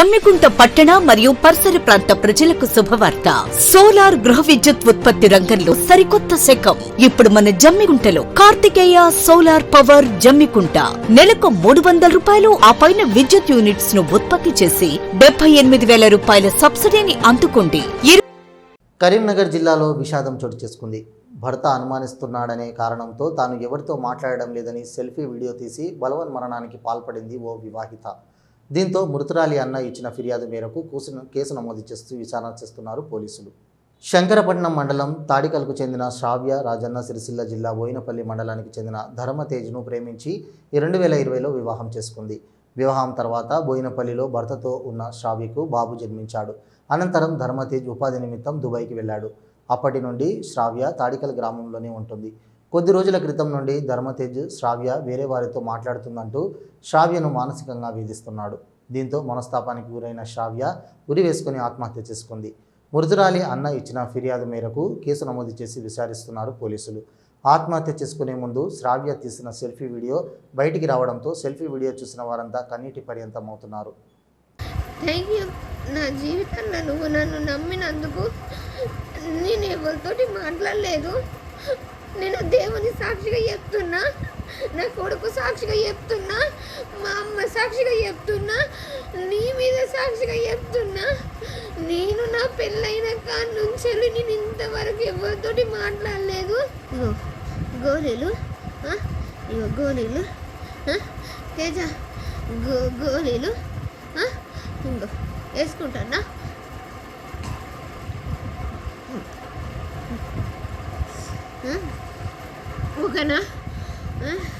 జమ్మికుంట పట్టణ మరియు పరిసర ప్రాంత ప్రజలకు శుభవార్త. సోలార్ గృహ విద్యుత్ ఉత్పత్తి రంగంలో సరికొత్త శకం. ఇప్పుడు మన జమ్మికుంటలో కార్తికేయ సోలార్ పవర్ జమ్మికుంట. నెలకు మూడు వందల రూపాయలు ఆ పైన విద్యుత్ యూనిట్స్ను ఉత్పత్తి చేసి డెబ్బై ఎనిమిది వేల రూపాయల సబ్సిడీని అందుకోండి కరీంనగర్ జిల్లాలో విషాదం చోటు చేసుకుంది. భర్త అనుమానిస్తున్నాడనే కారణంతో తాను ఎవరితో మాట్లాడడం లేదని సెల్ఫీ వీడియో తీసి బలవన్ మరణానికి పాల్పడింది ఓ వివాహిత. దీంతో మృతురాలి అన్న ఇచ్చిన ఫిర్యాదు మేరకు కూసు- కేసు నమోదు చేస్తూ విచారణ చేస్తున్నారు పోలీసులు. శంకరపట్నం మండలం తాడికల్కు చెందిన శ్రావ్య రాజన్న సిరిసిల్ల జిల్లా బోయినపల్లి మండలానికి చెందిన ధర్మతేజ్ను ప్రేమించి రెండు వేల ఇరవైలో వివాహం చేసుకుంది. వివాహం తర్వాత బోయినపల్లిలో భర్తతో ఉన్న శ్రావ్యకు బాబు జన్మించాడు. అనంతరం ధర్మతేజ్ ఉపాధి నిమిత్తం దుబాయ్కి వెళ్ళాడు. అప్పటి నుండి శ్రావ్య తాడికల్ గ్రామంలోనే ఉంటుంది. కొద్ది రోజుల క్రితం నుండి ధర్మతేజ్ శ్రావ్య వేరే వారితో మాట్లాడుతుందంటూ శ్రావ్యను మానసికంగా వేధిస్తున్నాడు. దీంతో మనస్తాపానికి గురైన శ్రావ్య ఉరి వేసుకుని ఆత్మహత్య చేసుకుంది. మృతురాలి అన్న ఇచ్చిన ఫిర్యాదు మేరకు కేసు నమోదు చేసి విచారిస్తున్నారు పోలీసులు. ఆత్మహత్య చేసుకునే ముందు శ్రావ్య తీసిన సెల్ఫీ వీడియో బయటికి రావడంతో సెల్ఫీ వీడియో చూసిన వారంతా కన్నీటి పర్యంతం అవుతున్నారు థ్యాంక్ యూ. నా జీవితంలో నువ్వు నన్ను నమ్మినందుకు నేను ఎవరితోటి మాట్లాడలేదు. నేను సాక్షిగా చెప్తున్నా. నా కొడుకు సాక్షిగా చెప్తున్నా. మా అమ్మ సాక్షిగా చెప్తున్నా. నీ మీద సాక్షిగా చెప్తున్నా. నేను నా పెళ్ళైన కాడి నుంచి నేను ఇంతవరకు ఎవరితోటి మాట్లాడలేదు. ఇగో గోళీలు ఇగో గోళీలు తేజ గో గోళీలు ఇంకో వేసుకుంటానా? bukan ah. Ha?